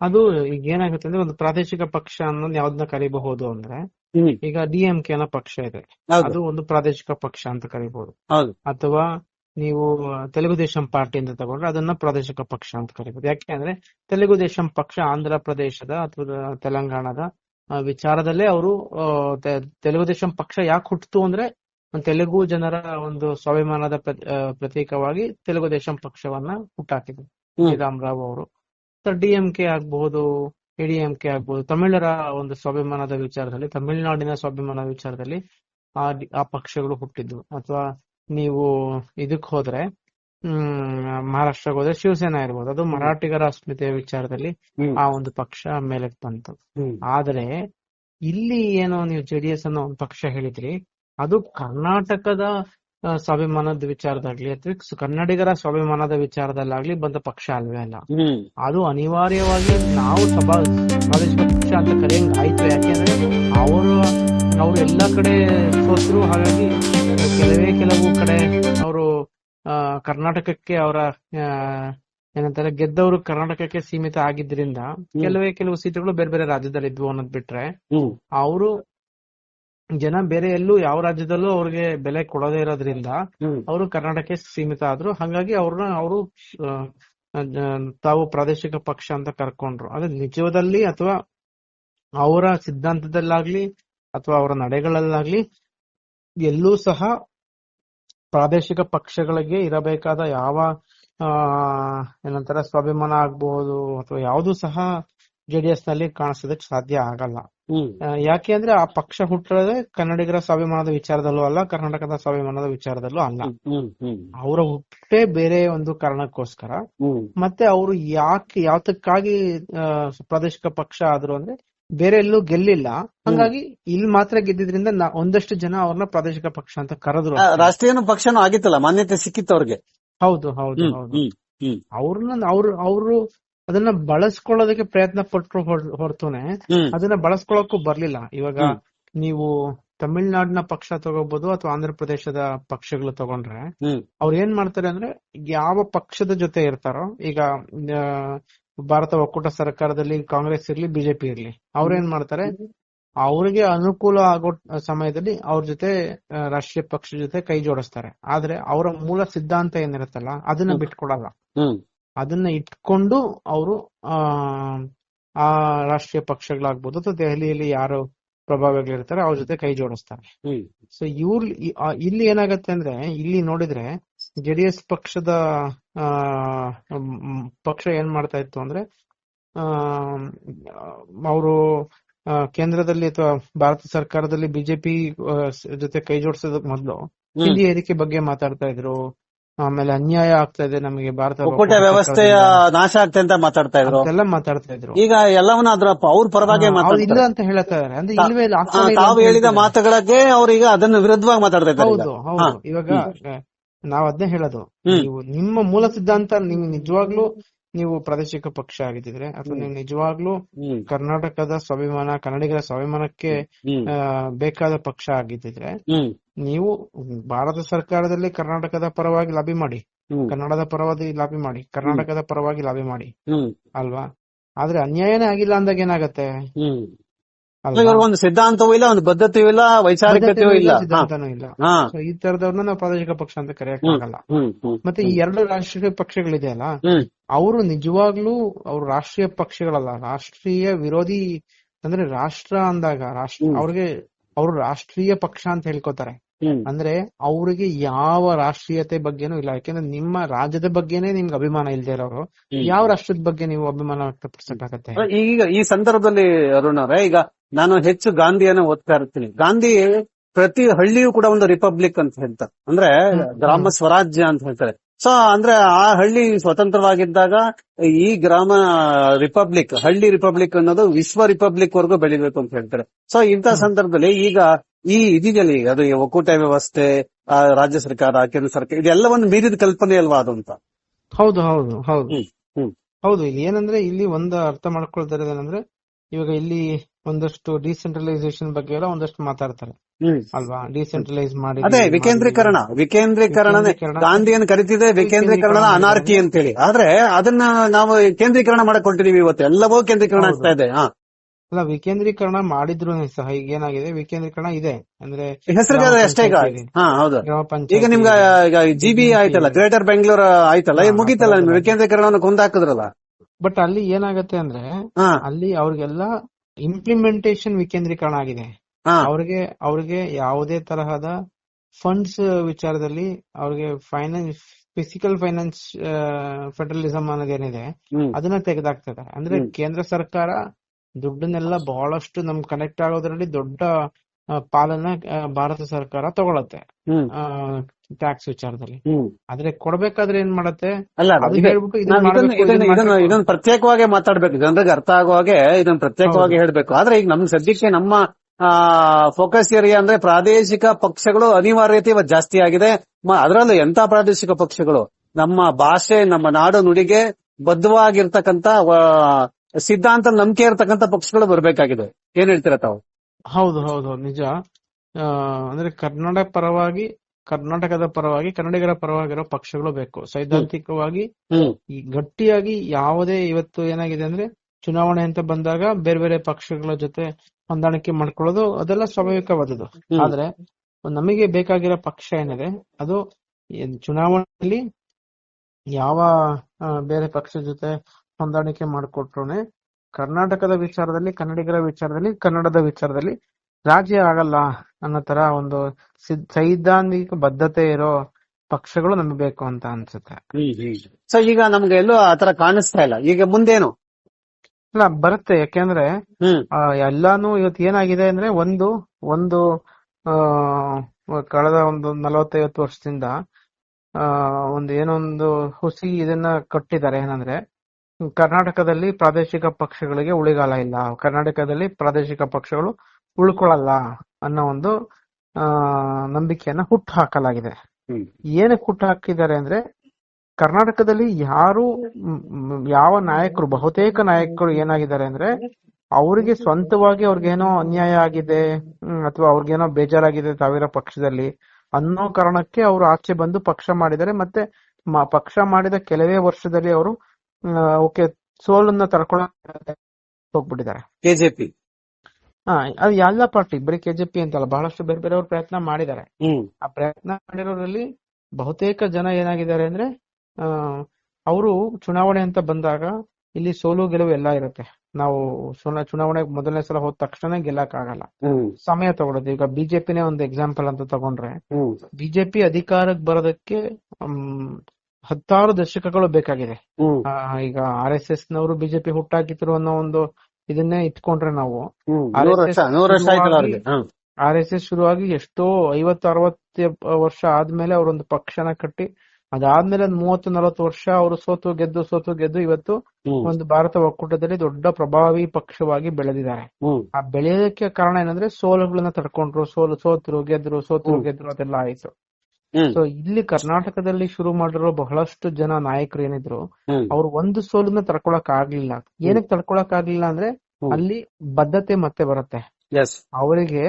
ಅದು ಈಗ ಏನಾಗುತ್ತೆ ಅಂದ್ರೆ ಒಂದು ಪ್ರಾದೇಶಿಕ ಪಕ್ಷ ಅನ್ನೋದು ಯಾವ್ದನ್ನ ಕರಿಬಹುದು ಅಂದ್ರೆ ಈಗ ಡಿಎಂಕೆ ಅನ್ನೋ ಪಕ್ಷ ಇದೆ. ಅದು ಒಂದು ಪ್ರಾದೇಶಿಕ ಪಕ್ಷ ಅಂತ ಕರಿಬಹುದು. ಹೌದು. ಅಥವಾ ನೀವು ತೆಲುಗು ದೇಶಂ ಪಾರ್ಟಿ ಅಂತ ತಗೊಂಡ್ರೆ ಅದನ್ನ ಪ್ರಾದೇಶಿಕ ಪಕ್ಷ ಅಂತ ಕರಿಬಹುದು ಯಾಕೆ ಅಂದ್ರೆ ತೆಲುಗು ದೇಶಂ ಪಕ್ಷ ಆಂಧ್ರ ಪ್ರದೇಶದ ಅಥವಾ ತೆಲಂಗಾಣದ ವಿಚಾರದಲ್ಲೇ ಅವರು ತೆಲುಗು ದೇಶಂ ಪಕ್ಷ ಯಾಕೆ ಹುಟ್ಟಿತು ಅಂದ್ರೆ ತೆಲುಗು ಜನರ ಒಂದು ಸ್ವಾಭಿಮಾನದ ಪ್ರತಿ- ಪ್ರತೀಕವಾಗಿ ತೆಲುಗು ದೇಶಂ ಪಕ್ಷವನ್ನ ಹುಟ್ಟಾಕಿದ್ರು. ಹ್ಮ್. ಶ್ರೀರಾಮರಾವ್ ಅವರು. ಡಿ ಎಂ ಕೆ ಆಗ್ಬಹುದು ಎಡಿಎಂಕೆ ಆಗ್ಬಹುದು ತಮಿಳರ ಒಂದು ಸ್ವಾಭಿಮಾನದ ವಿಚಾರದಲ್ಲಿ ತಮಿಳುನಾಡಿನ ಸ್ವಾಭಿಮಾನದ ವಿಚಾರದಲ್ಲಿ ಆ ಆ ಪಕ್ಷಗಳು ಹುಟ್ಟಿದ್ವು. ಅಥವಾ ನೀವು ಇದಕ್ ಹೋದ್ರೆ ಹ್ಮ್ ಮಹಾರಾಷ್ಟ್ರಕ್ಕೆ ಹೋದ್ರೆ ಶಿವಸೇನಾ ಇರ್ಬೋದು. ಅದು ಮರಾಠಿಗರ ಅಸ್ಮಿತೆಯ ವಿಚಾರದಲ್ಲಿ ಆ ಒಂದು ಪಕ್ಷ ಮೇಲೆ ಬಂತು. ಆದ್ರೆ ಇಲ್ಲಿ ಏನೋ ನೀವು ಜೆಡಿಎಸ್ ಅನ್ನೋ ಒಂದು ಪಕ್ಷ ಹೇಳಿದ್ರಿ ಅದು ಕರ್ನಾಟಕದ ಸ್ವಾಭಿಮಾನದ ವಿಚಾರದಾಗ್ಲಿ ಅಥವಾ ಕನ್ನಡಿಗರ ಸ್ವಾಭಿಮಾನದ ವಿಚಾರದಲ್ಲಾಗ್ಲಿ ಬಂದ ಪಕ್ಷ ಅಲ್ವೇ ಅಲ್ಲ. ಅದು ಅನಿವಾರ್ಯವಾಗಿ ನಾವು ಸಭಾ ಪಕ್ಷ ಅಂತ ಕರೆಯಂಗ್ ಆಯ್ತು ಯಾಕೆಂದ್ರೆ ಅವರು ಅವ್ರು ಎಲ್ಲ ಕಡೆ ಸೋತರು. ಹಾಗಾಗಿ ಕೆಲವೇ ಕೆಲವು ಕಡೆ ಅವರು ಕರ್ನಾಟಕಕ್ಕೆ ಅವರ ಏನಂತಾರೆ ಗೆದ್ದವರು ಕರ್ನಾಟಕಕ್ಕೆ ಸೀಮಿತ ಆಗಿದ್ರಿಂದ ಕೆಲವೇ ಕೆಲವು ಸೀಟುಗಳು ಬೇರೆ ಬೇರೆ ರಾಜ್ಯದಲ್ಲಿ ಇದ್ವು ಅನ್ನೋದ್ ಬಿಟ್ರೆ ಅವರು ಜನ ಬೇರೆ ಎಲ್ಲೂ ಯಾವ ರಾಜ್ಯದಲ್ಲೂ ಅವ್ರಿಗೆ ಬೆಲೆ ಕೊಡದೇ ಇರೋದ್ರಿಂದ ಅವರು ಕರ್ನಾಟಕಕ್ಕೆ ಸೀಮಿತ ಆದ್ರು. ಹಾಗಾಗಿ ಅವ್ರನ್ನ ಅವರು ತಾವು ಪ್ರಾದೇಶಿಕ ಪಕ್ಷ ಅಂತ ಕರ್ಕೊಂಡ್ರು. ಅದೇ ನಿಜದಲ್ಲಿ ಅಥವಾ ಅವರ ಸಿದ್ಧಾಂತದಲ್ಲಾಗ್ಲಿ ಅಥವಾ ಅವರ ನಡೆಗಳಲ್ಲಾಗ್ಲಿ ಎಲ್ಲೂ ಸಹ ಪ್ರಾದೇಶಿಕ ಪಕ್ಷಗಳಿಗೆ ಇರಬೇಕಾದ ಯಾವ ಆ ಏನಂತಾರೆ ಸ್ವಾಭಿಮಾನ ಆಗ್ಬಹುದು ಅಥವಾ ಯಾವುದು ಸಹ ಜೆಡಿಎಸ್ನಲ್ಲಿ ಕಾಣಿಸೋದಕ್ ಸಾಧ್ಯ ಆಗಲ್ಲ. ಯಾಕೆ ಅಂದ್ರೆ ಆ ಪಕ್ಷ ಹುಟ್ಟೋದೇ ಕನ್ನಡಿಗರ ಸ್ವಾಭಿಮಾನದ ವಿಚಾರದಲ್ಲೂ ಅಲ್ಲ ಕರ್ನಾಟಕದ ಸ್ವಾಭಿಮಾನದ ವಿಚಾರದಲ್ಲೂ ಅಲ್ಲ. ಅವರ ಹುಟ್ಟೇ ಬೇರೆ ಒಂದು ಕಾರಣಕ್ಕೋಸ್ಕರ ಮತ್ತೆ ಅವರು ಯಾಕೆ ಯಾತಕ್ಕಾಗಿ ಪ್ರಾದೇಶಿಕ ಪಕ್ಷ ಆದ್ರು ಅಂದ್ರೆ ಬೇರೆ ಎಲ್ಲೂ ಗೆಲ್ಲಿಲ್ಲ. ಹಂಗಾಗಿ ಇಲ್ಲಿ ಮಾತ್ರ ಗೆದ್ದಿದ್ರಿಂದ ಒಂದಷ್ಟು ಜನ ಅವ್ರನ್ನ ಪ್ರಾದೇಶಿಕ ಪಕ್ಷ ಅಂತ ಕರೆದ್ರು ರಾಷ್ಟ್ರೀಯ ಪಕ್ಷನೂ ಆಗಿತ್ತಲ್ಲ ಮಾನ್ಯತೆ ಸಿಕ್ಕಿತ್ತು ಅವ್ರಿಗೆ ಹೌದು ಹೌದು. ಹೌದು ಅವ್ರನ್ನ ಅವ್ರು ಅವರು ಅದನ್ನ ಬಳಸ್ಕೊಳ್ಳೋದಕ್ಕೆ ಪ್ರಯತ್ನ ಪಟ್ರು ಹೊರ್- ಹೊರತುನೆ ಅದನ್ನ ಬಳಸ್ಕೊಳಕ್ಕೂ ಬರ್ಲಿಲ್ಲ. ಇವಾಗ ನೀವು ತಮಿಳ್ನಾಡಿನ ಪಕ್ಷ ತಗೋಬಹುದು ಅಥವಾ ಆಂಧ್ರ ಪ್ರದೇಶದ ಪಕ್ಷಗಳು ತಗೊಂಡ್ರೆ ಅವ್ರ ಏನ್ ಮಾಡ್ತಾರೆ ಅಂದ್ರೆ ಯಾವ ಪಕ್ಷದ ಜೊತೆ ಇರ್ತಾರೋ ಈಗ ಭಾರತ ಒಕ್ಕೂಟ ಸರ್ಕಾರದಲ್ಲಿ ಕಾಂಗ್ರೆಸ್ ಇರ್ಲಿ ಬಿಜೆಪಿ ಇರ್ಲಿ ಅವ್ರೇನ್ ಮಾಡ್ತಾರೆ? ಅವ್ರಿಗೆ ಅನುಕೂಲ ಆಗೋ ಸಮಯದಲ್ಲಿ ಅವ್ರ ಜೊತೆ ರಾಷ್ಟ್ರೀಯ ಪಕ್ಷ ಜೊತೆ ಕೈ ಜೋಡಿಸ್ತಾರೆ. ಆದ್ರೆ ಅವರ ಮೂಲ ಸಿದ್ಧಾಂತ ಏನಿರುತ್ತಲ್ಲ ಅದನ್ನ ಬಿಟ್ಕೊಡಲ್ಲ. ಅದನ್ನ ಇಟ್ಕೊಂಡು ಅವರು ಆ ಆ ರಾಷ್ಟ್ರೀಯ ಪಕ್ಷಗಳಾಗ್ಬೋದು ಅಥವಾ ದೆಹಲಿಯಲ್ಲಿ ಯಾರು ಪ್ರಭಾವಗಳಿರ್ತಾರೆ ಅವ್ರ ಜೊತೆ ಕೈ ಜೋಡಿಸ್ತಾರೆ. ಸೊ ಇವ್ರ ಇಲ್ಲಿ ಏನಾಗತ್ತೆ ಅಂದ್ರೆ ಇಲ್ಲಿ ನೋಡಿದ್ರೆ ಜೆಡಿಎಸ್ ಪಕ್ಷದ ಪಕ್ಷ ಏನ್ ಮಾಡ್ತಾ ಇತ್ತು ಅಂದ್ರೆ ಅವರು ಕೇಂದ್ರದಲ್ಲಿ ಅಥವಾ ಭಾರತ ಸರ್ಕಾರದಲ್ಲಿ ಬಿಜೆಪಿ ಜೊತೆ ಕೈ ಜೋಡಿಸೋದಕ್ ಮೊದಲು. ಹಿಂದಿ ಏರಿಕೆ ಬಗ್ಗೆ ಮಾತಾಡ್ತಾ ಇದ್ರು. ಆಮೇಲೆ ಅನ್ಯಾಯ ಆಗ್ತಾ ಇದೆ ನಮಗೆ ಭಾರತ ಒಕ್ಕೂಟ ವ್ಯವಸ್ಥೆಯ ನಾಶ ಆಗ್ತದೆ ಅಂತ ಮಾತಾಡ್ತಾ ಇದ್ರು. ಎಲ್ಲ ಮಾತಾಡ್ತಾ ಇದ್ರು. ಈಗ ಎಲ್ಲವನ್ನ ಅದ್ರ ಅವ್ರ ಪರವಾಗಿ ಇಲ್ಲ ಅಂತ ಹೇಳ್ತಾ ಇದಾರೆ. ಅಂದ್ರೆ ಇಲ್ವೇ ಇಲ್ಲ ತಾವು ಹೇಳಿದ ಮಾತುಗಳಿಗೆ ಈಗ ಅದನ್ನ ವಿರುದ್ಧವಾಗಿ ಮಾತಾಡ್ತಾ ಇದ್ದಾರೆ ಹೌದು ಹೌದು. ಇವಾಗ ನಾವ್ ಅದನ್ನೇ ಹೇಳೋದು. ನೀವು ನಿಮ್ಮ ಮೂಲ ಸಿದ್ಧಾಂತ ನೀವು ನಿಜವಾಗ್ಲೂ ನೀವು ಪ್ರಾದೇಶಿಕ ಪಕ್ಷ ಆಗಿದ್ರೆ ಅಥವಾ. ನೀವು ನಿಜವಾಗ್ಲೂ ಕರ್ನಾಟಕದ ಸ್ವಾಭಿಮಾನ ಕನ್ನಡಿಗರ ಸ್ವಾಭಿಮಾನಕ್ಕೆ ಬೇಕಾದ ಪಕ್ಷ ಆಗಿದ್ದಿದ್ರೆ ನೀವು ಭಾರತ ಸರ್ಕಾರದಲ್ಲಿ ಕರ್ನಾಟಕದ ಪರವಾಗಿ ಲಾಬಿ ಮಾಡಿ. ಕನ್ನಡದ ಪರವಾಗಿ ಲಾಬಿ ಮಾಡಿ. ಕರ್ನಾಟಕದ ಪರವಾಗಿ ಲಾಬಿ ಮಾಡಿ. ಅಲ್ವಾ? ಆದ್ರೆ ಅನ್ಯಾಯನೇ ಆಗಿಲ್ಲ ಅಂದಾಗ ಏನಾಗತ್ತೆ? ಇವ್ರಿಗೆ ಒಂದು ಸಿದ್ಧಾಂತವೂ ಇಲ್ಲ ಒಂದು ಬದ್ಧತೆಯೂ ಇಲ್ಲ ವೈಚಾರಿಕತೆಯೂ ಇಲ್ಲ ಸಿದ್ಧಾಂತನೂ ಇಲ್ಲ. ಈ ತರದವ್ರನ್ನ ನಾವು ಪ್ರಾದೇಶಿಕ ಪಕ್ಷ ಅಂತ ಕರೆಯಕ್ ಆಗಲ್ಲ. ಮತ್ತೆ ಈ ಎರಡು ರಾಷ್ಟ್ರೀಯ ಪಕ್ಷಗಳಿದೆ ಅಲ್ಲ? ಅವರು ನಿಜವಾಗ್ಲೂ ಅವ್ರು ರಾಷ್ಟ್ರೀಯ ಪಕ್ಷಗಳಲ್ಲ. ರಾಷ್ಟ್ರೀಯ ವಿರೋಧಿ ಅಂದ್ರೆ ರಾಷ್ಟ್ರ ಅಂದಾಗ ರಾಷ್ಟ್ರ. ಅವ್ರಿಗೆ ಅವರು ರಾಷ್ಟ್ರೀಯ ಪಕ್ಷ ಅಂತ ಹೇಳ್ಕೊತಾರೆ. ಅಂದ್ರೆ ಅವ್ರಿಗೆ ಯಾವ ರಾಷ್ಟ್ರೀಯತೆ ಬಗ್ಗೆನೂ ಇಲ್ಲ. ಯಾಕೆಂದ್ರೆ ನಿಮ್ಮ ರಾಜ್ಯದ ಬಗ್ಗೆನೇ ನಿಮ್ಗೆ ಅಭಿಮಾನ ಇಲ್ದೆ ಇರೋರು. ಯಾವ ರಾಷ್ಟ್ರದ ಬಗ್ಗೆ ನೀವು ಅಭಿಮಾನ ವ್ಯಕ್ತಪಡಿಸಬೇಕಾಗತ್ತೆ ಈಗ ಈ ಸಂದರ್ಭದಲ್ಲಿ ಅರುಣ್ ಅವರೇ ಈಗ ನಾನು ಹೆಚ್ಚು ಗಾಂಧಿಯನ್ನ ಓದ್ತಾ ಇರ್ತೀನಿ. ಗಾಂಧಿ ಪ್ರತಿ ಹಳ್ಳಿಯೂ ಕೂಡ ಒಂದು ರಿಪಬ್ಲಿಕ್ ಅಂತ ಹೇಳ್ತಾರೆ. ಅಂದ್ರೆ ಗ್ರಾಮ ಸ್ವರಾಜ್ಯ ಅಂತ ಹೇಳ್ತಾರೆ. ಸೊ ಅಂದ್ರೆ ಆ ಹಳ್ಳಿ ಸ್ವತಂತ್ರವಾಗಿದ್ದಾಗ ಈ ಗ್ರಾಮ ರಿಪಬ್ಲಿಕ್ ಹಳ್ಳಿ ರಿಪಬ್ಲಿಕ್ ಅನ್ನೋದು ವಿಶ್ವ ರಿಪಬ್ಲಿಕ್ ವರೆಗೂ ಬೆಳಿಬೇಕು ಅಂತ ಹೇಳ್ತಾರೆ. ಸೊ ಇಂತ ಸಂದರ್ಭದಲ್ಲಿ ಈಗ ಈ ಇದೆಯಲ್ಲ ಈಗ ಅದು ಒಕ್ಕೂಟ ವ್ಯವಸ್ಥೆ ಆ, ರಾಜ್ಯ ಸರ್ಕಾರ ಕೇಂದ್ರ ಸರ್ಕಾರ ಇದೆಲ್ಲವನ್ನು ಮೀರಿದ ಕಲ್ಪನೆ ಅಲ್ವಾ ಅದು ಅಂತ? ಹೌದು ಹೌದು ಹೌದು. ಹೌದು ಇಲ್ಲಿ ಏನಂದ್ರೆ ಇಲ್ಲಿ ಒಂದು ಅರ್ಥ ಮಾಡ್ಕೊಳ್ತಾ ಏನಂದ್ರೆ ಇವಾಗ ಇಲ್ಲಿ ಒಂದಷ್ಟು ಡಿಸೆಂಟ್ರಲೈಸೇಷನ್ ಬಗ್ಗೆ ಎಲ್ಲ ಒಂದಷ್ಟು ಮಾತಾಡ್ತಾರೆ. ಅಲ್ವಾ? ಡಿಸೆಂಟ್ರಲೈಸ್ ಮಾಡಿ ಅದೇ ವಿಕೇಂದ್ರೀಕರಣ. ವಿಕೇಂದ್ರೀಕರಣನೇ ವಿಕೇಂದ್ರೀಕರಣ. ಗಾಂಧಿಯನ್ನು ಕರಿತಿದೆ ವಿಕೇಂದ್ರೀಕರಣ ಅನಾರ್ಕಿ ಅಂತೇಳಿ. ಆದ್ರೆ ಅದನ್ನ ನಾವು ಕೇಂದ್ರೀಕರಣ ಮಾಡಕ್ ಹೊಂಟಿದೀವಿ ಇವತ್ತು. ಎಲ್ಲವೂ ಕೇಂದ್ರೀಕರಣ ಆಗ್ತಾ ಇದೆ. ಹಾ. ಅಲ್ಲ ವಿಕೇಂದ್ರೀಕರಣ ಮಾಡಿದ್ರು ಸಹ ಈಗ ಏನಾಗಿದೆ ವಿಕೇಂದ್ರೀಕರಣ ಇದೆ. ಅಂದ್ರೆ ಹೆಸರಿಗೆ ಗ್ರಾಮ ಅಷ್ಟೇ ಈಗ ಹೌದು. ಈಗ ನಿಮ್ಗೆ ಈಗ ಜಿ ಬಿ ಆಯ್ತಲ್ಲ ಗ್ರೇಟರ್ ಬೆಂಗಳೂರು ಆಯ್ತಲ್ಲ ಮುಗಿತಲ್ಲ ಮುಗೀತಲ್ಲ ಹೌದು. ನಿಮ್ಗೆ ವಿಕೇಂದ್ರೀಕರಣವನ್ನು ಕೊಂದಾಕಿದ್ರಲ್ಲ? ಬಟ್ ಅಲ್ಲಿ ಏನಾಗತ್ತೆ ಅಂದ್ರೆ ಅಲ್ಲಿ ಅವ್ರಿಗೆಲ್ಲ ಇಂಪ್ಲಿಮೆಂಟೇಶನ್ ವಿಕೇಂದ್ರೀಕರಣ ಆಗಿದೆ. ಅವ್ರಿಗೆ ಅವ್ರಿಗೆ ಯಾವುದೇ ತರಹದ ಫಂಡ್ಸ್ ವಿಚಾರದಲ್ಲಿ ಅವ್ರಿಗೆ ಫೈನಾನ್ಸ್ ಫಿಸಿಕಲ್ ಫೈನಾನ್ಸ್ ಫೆಡರಲಿಸಮ್ ಅನ್ನೋದೇನಿದೆ ಅದನ್ನ ತೆಗೆದಾಕ್ತದೆ. ಅಂದ್ರೆ ಕೇಂದ್ರ ಸರ್ಕಾರ ದುಡ್ಡನ್ನೆಲ್ಲ ಬಹಳಷ್ಟು ನಮ್ ಕನೆಕ್ಟ್ ಆಗೋದ್ರಲ್ಲಿ ದೊಡ್ಡ ಪಾಲನ್ನ ಭಾರತ ಸರ್ಕಾರ ತಗೊಳತ್ತೆ. ಟ್ಯಾಕ್ಸ್ ವಿಚಾರದಲ್ಲಿ. ಆದ್ರೆ ಕೊಡ್ಬೇಕಾದ್ರೆ ಏನ್ ಮಾಡತ್ತೆ? ಇದನ್ನ ಪ್ರತ್ಯೇಕವಾಗಿ ಮಾತಾಡ್ಬೇಕು. ಜನರಿಗೆ ಅರ್ಥ ಆಗೋ ಹಾಗೆ ಇದನ್ನ ಪ್ರತ್ಯೇಕವಾಗಿ ಹೇಳ್ಬೇಕು. ಆದ್ರೆ ಈಗ ನಮ್ ಸದ್ಯಕ್ಕೆ ನಮ್ಮ ಫೋಕಸ್ ಏರಿಯಾ ಅಂದ್ರೆ ಪ್ರಾದೇಶಿಕ ಪಕ್ಷಗಳು ಅನಿವಾರ್ಯತೆ ಇವತ್ತು ಜಾಸ್ತಿ ಆಗಿದೆ. ಅದರಲ್ಲೂ ಎಂತ ಪ್ರಾದೇಶಿಕ ಪಕ್ಷಗಳು? ನಮ್ಮ ಭಾಷೆ ನಮ್ಮ ನಾಡು ನುಡಿಗೆ ಬದ್ಧವಾಗಿರ್ತಕ್ಕಂತ ಸಿದ್ಧಾಂತ ನಂಬಿಕೆ ಇರತಕ್ಕಂತ ಪಕ್ಷಗಳು ಬರಬೇಕಾಗಿದೆ. ಏನ್ ಹೇಳ್ತೀರಾ ತಾವು? ಹೌದು ಹೌದು ನಿಜ. ಅಂದ್ರೆ ಕರ್ನಾಟಕ ಪರವಾಗಿ ಕರ್ನಾಟಕದ ಪರವಾಗಿ ಕನ್ನಡಿಗರ ಪರವಾಗಿರೋ ಪಕ್ಷಗಳು ಬೇಕು. ಸೈದ್ಧಾಂತಿಕವಾಗಿ ಈ ಗಟ್ಟಿಯಾಗಿ ಯಾವುದೇ ಇವತ್ತು ಏನಾಗಿದೆ ಅಂದ್ರೆ ಚುನಾವಣೆ ಅಂತ ಬಂದಾಗ ಬೇರೆ ಬೇರೆ ಪಕ್ಷಗಳ ಜೊತೆ ಹೊಂದಾಣಿಕೆ ಮಾಡ್ಕೊಳ್ಳೋದು ಅದೆಲ್ಲ ಸ್ವಾಭಾವಿಕವಾದದ್ದು. ಆದ್ರೆ ನಮಗೆ ಬೇಕಾಗಿರೋ ಪಕ್ಷ ಏನಿದೆ ಅದು ಚುನಾವಣೆಯಲ್ಲಿ ಯಾವ ಬೇರೆ ಪಕ್ಷದ ಜೊತೆ ಹೊಂದಾಣಿಕೆ ಮಾಡಿಕೊಟ್ರುನೆ ಕರ್ನಾಟಕದ ವಿಚಾರದಲ್ಲಿ ಕನ್ನಡಿಗರ ವಿಚಾರದಲ್ಲಿ ಕನ್ನಡದ ವಿಚಾರದಲ್ಲಿ ರಾಜ್ಯ ಆಗಲ್ಲ ಅನ್ನೋ ತರ ಒಂದು ಸಿದ್- ಸೈದ್ಧಾಂತಿಕ ಬದ್ಧತೆ ಇರೋ ಪಕ್ಷಗಳು ನಮ್ಗೆ ಬೇಕು ಅಂತ ಅನ್ಸುತ್ತೆ. ಸೊ ಈಗ ನಮ್ಗೆ ಎಲ್ಲೂ ಆತರ ಕಾಣಿಸ್ತಾ ಇಲ್ಲ. ಈಗ ಮುಂದೇನು? ಇಲ್ಲ ಬರುತ್ತೆ. ಯಾಕೆಂದ್ರೆ ಎಲ್ಲಾನು ಇವತ್ತು ಏನಾಗಿದೆ ಅಂದ್ರೆ ಒಂದು ಒಂದು ಆ ಕಳೆದ ಒಂದು ನಲವತ್ತೈವತ್ತು ವರ್ಷದಿಂದ ಆ ಒಂದು ಏನೊಂದು ಹುಸಿ ಇದನ್ನ ಕಟ್ಟಿದ್ದಾರೆ. ಏನಂದ್ರೆ ಕರ್ನಾಟಕದಲ್ಲಿ ಪ್ರಾದೇಶಿಕ ಪಕ್ಷಗಳಿಗೆ ಉಳಿಗಾಲ ಇಲ್ಲ. ಕರ್ನಾಟಕದಲ್ಲಿ ಪ್ರಾದೇಶಿಕ ಪಕ್ಷಗಳು ಉಳ್ಕೊಳ್ಳಲ್ಲ ಅನ್ನೋ ಒಂದು ಆ ನಂಬಿಕೆಯನ್ನ ಹುಟ್ಟು ಹಾಕಲಾಗಿದೆ. ಏನಕ್ಕೆ ಹುಟ್ಟು ಹಾಕಿದ್ದಾರೆ ಅಂದ್ರೆ ಕರ್ನಾಟಕದಲ್ಲಿ ಯಾರು ಯಾವ ನಾಯಕರು ಬಹುತೇಕ ನಾಯಕರು ಏನಾಗಿದ್ದಾರೆ ಅಂದ್ರೆ ಅವರಿಗೆ ಸ್ವಂತವಾಗಿ ಅವ್ರಿಗೇನೋ ಅನ್ಯಾಯ ಆಗಿದೆ ಅಥವಾ ಅವ್ರಿಗೇನೋ ಬೇಜಾರಾಗಿದೆ ತಾವಿರೋ ಪಕ್ಷದಲ್ಲಿ ಅನ್ನೋ ಕಾರಣಕ್ಕೆ ಅವರು ಆಚೆ ಬಂದು ಪಕ್ಷ ಮಾಡಿದರೆ ಮತ್ತೆ ಪಕ್ಷ ಮಾಡಿದ ಕೆಲವೇ ವರ್ಷದಲ್ಲಿ ಅವರು ಓಕೆ ಸೋಲನ್ನ ತರ್ಕೊಳ್ಳೋಕೆ ಹೋಗ್ಬಿಟ್ಟಿದ್ದಾರೆ. ಕೆಜೆಪಿ. ಹಾ ಅದು ಎಲ್ಲ ಪಾರ್ಟಿ ಬರೀ ಕೆಜೆಪಿ ಅಂತಲ್ಲ ಬಹಳಷ್ಟು ಬೇರೆ ಬೇರೆ ಅವ್ರು ಪ್ರಯತ್ನ ಮಾಡಿದ್ದಾರೆ. ಆ ಪ್ರಯತ್ನ ಮಾಡಿರೋದ್ರಲ್ಲಿ ಬಹುತೇಕ ಜನ ಏನಾಗಿದ್ದಾರೆ ಅಂದ್ರೆ ಆ ಅವರು ಚುನಾವಣೆ ಅಂತ ಬಂದಾಗ ಇಲ್ಲಿ ಸೋಲು ಗೆಲುವು ಎಲ್ಲ ಇರುತ್ತೆ. ನಾವು ಚುನಾವಣೆ ಚುನಾವಣೆಗೆ ಮೊದಲನೇ ಸಲ ಹೋದ ತಕ್ಷಣ ಗೆಲ್ಲಕ್ ಆಗಲ್ಲ ಸಮಯ ತಗೊಳುತ್ತೆ ಈಗ ಬಿಜೆಪಿನೇ ಒಂದು ಎಕ್ಸಾಂಪಲ್ ಅಂತ ತಗೊಂಡ್ರೆ ಬಿಜೆಪಿ ಅಧಿಕಾರಕ್ಕೆ ಬರೋದಕ್ಕೆ ಹ್ಮ್, ಹತ್ತಾರು ದಶಕಗಳು ಬೇಕಾಗಿದೆ. ಈಗ ಆರ್ ಎಸ್ ಎಸ್ ನವರು ಬಿಜೆಪಿ ಹುಟ್ಟಾಕಿದ್ರು ಅನ್ನೋ ಒಂದು ಇದನ್ನೇ ಇಟ್ಕೊಂಡ್ರೆ ನಾವು. ಆರ್ ಎಸ್ ಎಸ್ ಶುರುವಾಗಿ ಎಷ್ಟೋ ಐವತ್ತು ಅರವತ್ತು ವರ್ಷ ಆದ್ಮೇಲೆ ಅವರೊಂದು ಪಕ್ಷನ ಕಟ್ಟಿ ಅದಾದ್ಮೇಲೆ ಒಂದ್ ಮೂವತ್ತು ನಲವತ್ತು ವರ್ಷ ಅವರು ಸೋತು ಗೆದ್ದು ಸೋತು ಗೆದ್ದು ಇವತ್ತು ಒಂದು ಭಾರತ ಒಕ್ಕೂಟದಲ್ಲಿ ದೊಡ್ಡ ಪ್ರಭಾವಿ ಪಕ್ಷವಾಗಿ ಬೆಳೆದಿದ್ದಾರೆ. ಆ ಬೆಳೆಯೋದಕ್ಕೆ ಕಾರಣ ಏನಂದ್ರೆ ಸೋಲುಗಳನ್ನ ತಡ್ಕೊಂಡ್ರು ಸೋಲು ಸೋತ್ರು ಗೆದ್ರು ಸೋತ್ರು ಗೆದ್ರು ಅದೆಲ್ಲ ಆಯ್ತು. ಸೊ ಇಲ್ಲಿ ಕರ್ನಾಟಕದಲ್ಲಿ ಶುರು ಮಾಡಿರೋ ಬಹಳಷ್ಟು ಜನ ನಾಯಕರು ಏನಿದ್ರು ಅವ್ರು ಒಂದು ಸೋಲನ್ನ ತಡ್ಕೊಳಕ್ ಆಗ್ಲಿಲ್ಲ. ಏನಕ್ಕೆ ತಡ್ಕೊಳಕ್ ಆಗ್ಲಿಲ್ಲ ಅಂದ್ರೆ ಅಲ್ಲಿ ಬದ್ಧತೆ ಮತ್ತೆ ಬರುತ್ತೆ. ಅವರಿಗೆ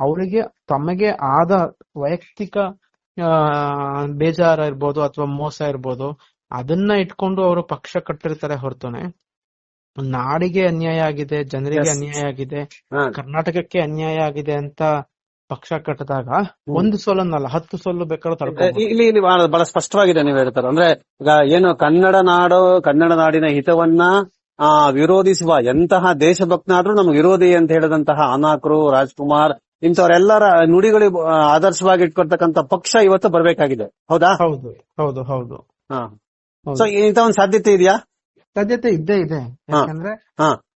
ಅವರಿಗೆ ತಮಗೆ ಆದ ವೈಯಕ್ತಿಕ ಬೇಜಾರ ಇರ್ಬೋದು ಅಥವಾ ಮೋಸ ಇರ್ಬೋದು ಅದನ್ನ ಇಟ್ಕೊಂಡು ಅವರು ಪಕ್ಷ ಕಟ್ಟಿರ್ತಾರೆ ಹೊರತುನೆ. ನಾಡಿಗೆ ಅನ್ಯಾಯ ಆಗಿದೆ ಜನರಿಗೆ ಅನ್ಯಾಯ ಆಗಿದೆ ಕರ್ನಾಟಕಕ್ಕೆ ಅನ್ಯಾಯ ಆಗಿದೆ ಅಂತ ಪಕ್ಷ ಕಟ್ಟಿದಾಗ ಒಂದು ಸೋಲನ್ನಲ್ಲ ಹತ್ತು ಸೋಲು ಬೇಕಾದ್ರೂ ಇಲ್ಲಿ ಇಲ್ಲಿ ಬಹಳ ಬಹಳ ಸ್ಪಷ್ಟವಾಗಿದೆ ನೀವು ಹೇಳ್ತಾರೆ. ಅಂದ್ರೆ ಈಗ ಏನು ಕನ್ನಡ ನಾಡು ಕನ್ನಡ ನಾಡಿನ ಹಿತವನ್ನ ಆ ವಿರೋಧಿಸುವ ಎಂತಹ ದೇಶಭಕ್ತನಾದ್ರೂ ನಮ್ಗೆ ವಿರೋಧಿ ಅಂತ ಹೇಳಿದಂತಹ ಅನಾಕರು ರಾಜ್ಕುಮಾರ್ ಇಂಥವರೆಲ್ಲರ ನುಡಿಗಳು ಆದರ್ಶವಾಗಿ ಇಟ್ಕೊಳ್ತಕ್ಕಂತ ಪಕ್ಷ ಇವತ್ತು ಬರ್ಬೇಕಾಗಿದೆ. ಹೌದಾ? ಹೌದು ಹೌದು ಹೌದು. ಸೊ ಇಂಥ ಒಂದು ಸಾಧ್ಯತೆ ಇದೆಯಾ? ಸಾಧ್ಯತೆ ಇದ್ದೇ ಇದೆ. ಯಾಕಂದ್ರೆ.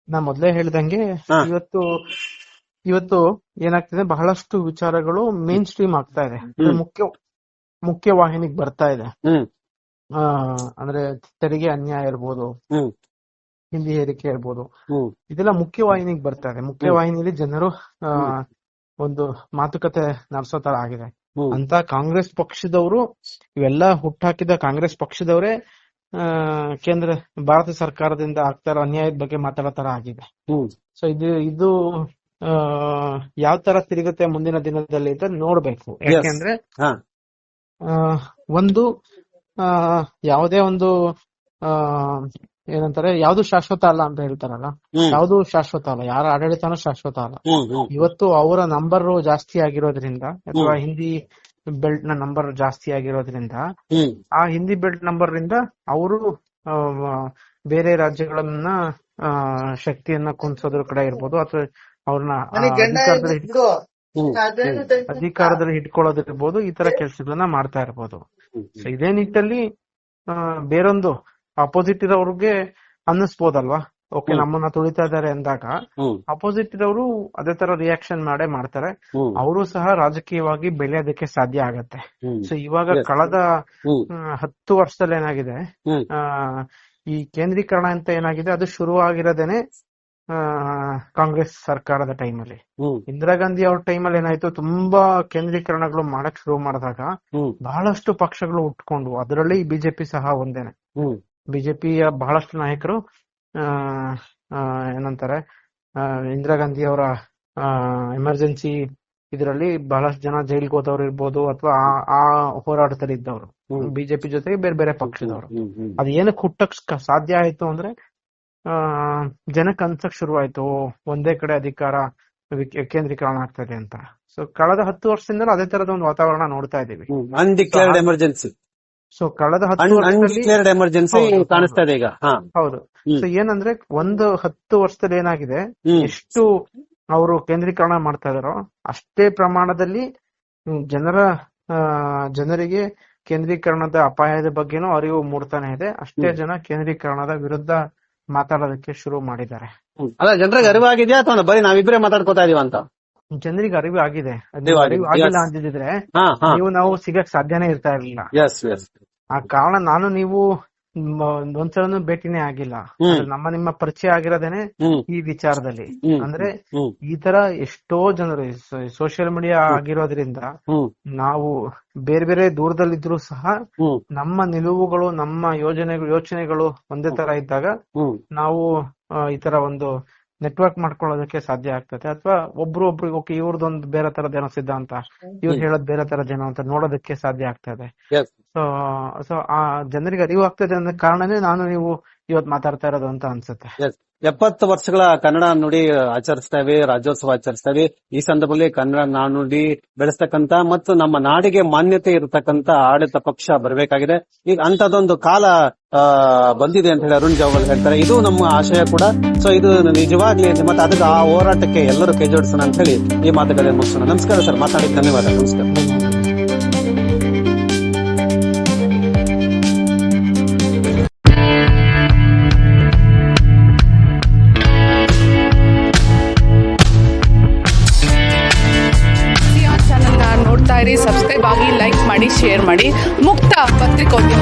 ನಾ ಮೊದ್ಲೇ ಹೇಳ್ದಂಗೆ ಇವತ್ತು ಇವತ್ತು ಏನಾಗ್ತಿದೆ ಬಹಳಷ್ಟು ವಿಚಾರಗಳು ಮೇನ್ ಸ್ಟ್ರೀಮ್ ಆಗ್ತಾ ಇದೆ. ಮುಖ್ಯ ಮುಖ್ಯ ವಾಹಿನಿಗೆ ಬರ್ತಾ ಇದೆ. ಅಂದ್ರೆ ತೆರಿಗೆ ಅನ್ಯಾಯ ಇರ್ಬೋದು ಹಿಂದಿ ಹೇರಿಕೆ ಇರ್ಬೋದು. ಇದೆಲ್ಲ ಮುಖ್ಯ ವಾಹಿನಿಗೆ ಬರ್ತಾ ಇದೆ. ಮುಖ್ಯ. ವಾಹಿನಿಯಲ್ಲಿ ಜನರು ಒಂದು ಮಾತುಕತೆ ನಡೆಸೋ ತರ ಆಗಿದೆ. ಅಂತ ಕಾಂಗ್ರೆಸ್ ಪಕ್ಷದವರು ಇವೆಲ್ಲ ಹುಟ್ಟಾಕಿದ ಕಾಂಗ್ರೆಸ್ ಪಕ್ಷದವರೇ ಆ ಕೇಂದ್ರ ಭಾರತ ಸರ್ಕಾರದಿಂದ ಆಗ್ತಾ ಇರೋ ಅನ್ಯಾಯದ ಬಗ್ಗೆ ಮಾತಾಡೋ ತರ ಆಗಿದೆ. ಸೊ ಇದು ಇದು ಯಾವ ತರ ತಿರುಗುತ್ತೆ ಮುಂದಿನ ದಿನದಲ್ಲಿ ಅಂತ ನೋಡ್ಬೇಕು. ಯಾಕೆಂದ್ರೆ ಒಂದು ಆ ಯಾವುದೇ ಒಂದು ಆ ಏನಂತಾರೆ ಯಾವ್ದು ಶಾಶ್ವತ ಅಲ್ಲ ಅಂತ ಹೇಳ್ತಾರಲ್ಲ. ಯಾವ್ದು ಶಾಶ್ವತ ಅಲ್ಲ ಯಾರ ಆಡಳಿತನೂ ಶಾಶ್ವತ ಅಲ್ಲ. ಇವತ್ತು ಅವರ ನಂಬರ್ ಜಾಸ್ತಿ ಆಗಿರೋದ್ರಿಂದ ಅಥವಾ ಹಿಂದಿ ಬೆಲ್ಟ್ನ ನಂಬರ್ ಜಾಸ್ತಿ ಆಗಿರೋದ್ರಿಂದ ಆ ಹಿಂದಿ ಬೆಲ್ಟ್ ನಂಬರ್ ಇಂದ ಅವರು ಬೇರೆ ರಾಜ್ಯಗಳನ್ನ ಆ, ಶಕ್ತಿಯನ್ನ ಕುಂದಿಸೋದ್ರ ಕಡೆ ಇರ್ಬೋದು ಅಥವಾ ಅವ್ರನ್ನ ಅಧಿಕಾರದಲ್ಲಿ ಇಟ್ಕೊಳ್ಳೋದಿರ್ಬೋದು ಈ ತರ ಕೆಲಸಗಳನ್ನ ಮಾಡ್ತಾ ಇರ್ಬೋದು. ಸೊ ಇದೇ ನಿಟ್ಟಲ್ಲಿ ಆ, ಬೇರೊಂದು ಅಪೋಸಿಟ್ ಇರೋರ್ಗೆ ಅನ್ನಿಸ್ಬೋದಲ್ವಾ? ಓಕೆ ನಮ್ಮನ್ನ ತುಳಿತಾ ಇದಾರೆ ಅಂದಾಗ ಅಪೋಸಿಟ್ ಇರೋರು ಅದೇ ತರ ರಿಯಾಕ್ಷನ್ ಮಾಡೇ ಮಾಡ್ತಾರೆ. ಅವರು ಸಹ ರಾಜಕೀಯವಾಗಿ ಬೆಳೆಯೋದಕ್ಕೆ ಸಾಧ್ಯ ಆಗತ್ತೆ. ಸೊ ಇವಾಗ ಕಳೆದ ಹತ್ತು ವರ್ಷದಲ್ಲಿ ಏನಾಗಿದೆ ಆ ಈ ಕೇಂದ್ರೀಕರಣ ಅಂತ ಏನಾಗಿದೆ ಅದು ಶುರುವಾಗಿರೋದೇನೆ ಆ ಕಾಂಗ್ರೆಸ್ ಸರ್ಕಾರದ ಟೈಮಲ್ಲಿ. ಇಂದಿರಾ ಗಾಂಧಿ ಅವ್ರ ಟೈಮಲ್ಲಿ ಏನಾಯ್ತು ತುಂಬಾ ಕೇಂದ್ರೀಕರಣಗಳು ಮಾಡಕ್ ಶುರು ಮಾಡಿದಾಗ ಬಹಳಷ್ಟು ಪಕ್ಷಗಳು ಉಟ್ಕೊಂಡು ಅದರಲ್ಲಿ ಬಿಜೆಪಿ ಸಹ ಒಂದೇನೆ. ಬಿಜೆಪಿಯ ಬಹಳಷ್ಟು ನಾಯಕರು ಏನಂತಾರೆ ಇಂದಿರಾ ಗಾಂಧಿ ಅವರ ಎಮರ್ಜೆನ್ಸಿ ಇದರಲ್ಲಿ ಬಹಳಷ್ಟು ಜನ ಜೈಲ್ಗೆ ಹೋದವ್ರು ಇರ್ಬೋದು ಅಥವಾ ಆ ಹೋರಾಟದಲ್ಲಿ ಇದ್ದವರು. ಬಿಜೆಪಿ ಜೊತೆಗೆ ಬೇರೆ ಬೇರೆ ಪಕ್ಷದವರು. ಹ್ಮ್ ಹ್ಮ್ ಅದ್ ಏನಕ್ಕೆ ಹುಟ್ಟಕ್ ಸಾಧ್ಯ ಆಯ್ತು ಅಂದ್ರೆ ಜನಕ್ಕೆ ಅನ್ಸಕ್ ಶುರು ಆಯ್ತು ಓ, ಒಂದೇ ಕಡೆ ಅಧಿಕಾರ ಕೇಂದ್ರೀಕರಣ ಕೇಂದ್ರೀಕರಣ ಇದೆ ಅಂತ. ಸೊ ಕಳೆದ ಹತ್ತು ವರ್ಷದಿಂದ ಅದೇ ತರದ ಒಂದು ವಾತಾವರಣ ನೋಡ್ತಾ ಇದೀವಿ ಅನ್ಡಿಕ್ಲೇರ್ಡ್ ಎಮರ್ಜೆನ್ಸಿ ಸೊ ಕಳೆದ ಹತ್ತು ಎಮರ್ಜೆನ್ಸಿ. ಕಾಣಿಸ್ತಾ ಇದೆ ಈಗ. ಹೌದು. ಸೊ ಏನಂದ್ರೆ ಒಂದು ಹತ್ತು ವರ್ಷದಲ್ಲಿ ಏನಾಗಿದೆ ಎಷ್ಟು ಅವರು ಕೇಂದ್ರೀಕರಣ ಮಾಡ್ತಾ ಇದಾರೋ ಅಷ್ಟೇ ಪ್ರಮಾಣದಲ್ಲಿ ಜನರ ಜನರಿಗೆ ಕೇಂದ್ರೀಕರಣದ ಅಪಾಯದ ಬಗ್ಗೆನೂ ಅರಿವು ಮೂಡ್ತಾನೆ ಇದೆ. ಅಷ್ಟೇ ಜನ ಕೇಂದ್ರೀಕರಣದ ವಿರುದ್ಧ ಮಾತಾಡೋದಕ್ಕೆ ಶುರು ಮಾಡಿದ್ದಾರೆ. ಅಲ್ಲ ಜನರಿಗೆ ಅರಿವಾಗಿದೆಯಾ ಅಥವಾ ಬರೀ ನಾವಿಬ್ರೇ ಮಾತಾಡ್ಕೋತಾ ಇದೀವ ಅಂತ? ಜನರಿಗೆ ಅರಿವು ಆಗಿದೆ. ಅರಿವು ಆಗಿಲ್ಲ ಅಂತಿದ್ರೆ ನೀವು ನಾವು ಸಿಗಕ್ ಸಾಧ್ಯನೇ ಇರ್ತಾ ಇರ್ಲಿಲ್ಲ. ಆ ಕಾರಣ ನಾನು ನೀವು ಒಂದ್ಸಲನೂ ಭೇಟಿನೇ ಆಗಿಲ್ಲ. ನಮ್ಮ ನಿಮ್ಮ ಪರಿಚಯ ಆಗಿರೋದೇನೆ ಈ ವಿಚಾರದಲ್ಲಿ. ಅಂದ್ರೆ ಈ ತರ ಎಷ್ಟೋ ಜನರು ಸೋಶಿಯಲ್ ಮೀಡಿಯಾ ಆಗಿರೋದ್ರಿಂದ ನಾವು ಬೇರೆ ಬೇರೆ ದೂರದಲ್ಲಿದ್ರು ಸಹ ನಮ್ಮ ನಿಲುವುಗಳು ನಮ್ಮ ಯೋಜನೆಗಳು ಯೋಚನೆಗಳು ಒಂದೇ ತರ ಇದ್ದಾಗ ನಾವು ಈ ತರ ಒಂದು ನೆಟ್ವರ್ಕ್ ಮಾಡ್ಕೊಳ್ಳೋದಕ್ಕೆ ಸಾಧ್ಯ ಆಗ್ತದೆ. ಅಥವಾ ಒಬ್ರು ಒಬ್ರಿಗೆ ಓಕೆ ಇವ್ರದೊಂದು ಬೇರೆ ತರದ ಏನೋ ಸಿದ್ಧಾಂತ ಇವ್ರು ಹೇಳೋದ್ ಬೇರೆ ತರದ ಏನೋ ಅಂತ ನೋಡೋದಕ್ಕೆ ಸಾಧ್ಯ ಆಗ್ತದೆ. ಇದೆ ಸೊ ಸೊ ಆ ಜನರಿಗೆ ಅರಿವು ಆಗ್ತದೆ ಅನ್ನೋ ಕಾರಣನೇ ನಾನು ನೀವು ಇವತ್ ಮಾತಾಡ್ತಾ ಇರೋದು ಅಂತ ಅನ್ಸುತ್ತೆ. ಎಪ್ಪತ್ತು ವರ್ಷಗಳ ಕನ್ನಡ ನುಡಿ ಆಚರಿಸ್ತೇವೆ, ರಾಜ್ಯೋತ್ಸವ ಆಚರಿಸ್ತೇವೆ. ಈ ಸಂದರ್ಭದಲ್ಲಿ ಕನ್ನಡ ನಾನುಡಿ ಬೆಳೆಸ್ತಕ್ಕಂತ ಮತ್ತು ನಮ್ಮ ನಾಡಿಗೆ ಮಾನ್ಯತೆ ಇರತಕ್ಕಂತ ಆಡಳಿತ ಪಕ್ಷ ಬರಬೇಕಾಗಿದೆ. ಈಗ ಅಂತದೊಂದು ಕಾಲ ಬಂದಿದೆ ಅಂತ ಹೇಳಿ ಅರುಣ್ ಜವಾಲ್ ಹೇಳ್ತಾರೆ. ಇದು ನಮ್ಮ ಆಶಯ ಕೂಡ. ಸೊ ಇದು ನಿಜವಾಗ್ಲಿ ಮತ್ತೆ ಅದಕ್ಕೆ ಆ ಹೋರಾಟಕ್ಕೆ ಎಲ್ಲರೂ ಕೈ ಜೋಡಿಸೋಣ ಅಂತ ಹೇಳಿ ಈ ಮಾತುಗಳನ್ನ ಮುಗಿಸೋಣ. ನಮಸ್ಕಾರ ಸರ್. ಮಾತಾಡಿ ಧನ್ಯವಾದ. ನಮಸ್ಕಾರ. ನೋಡ್ತಾ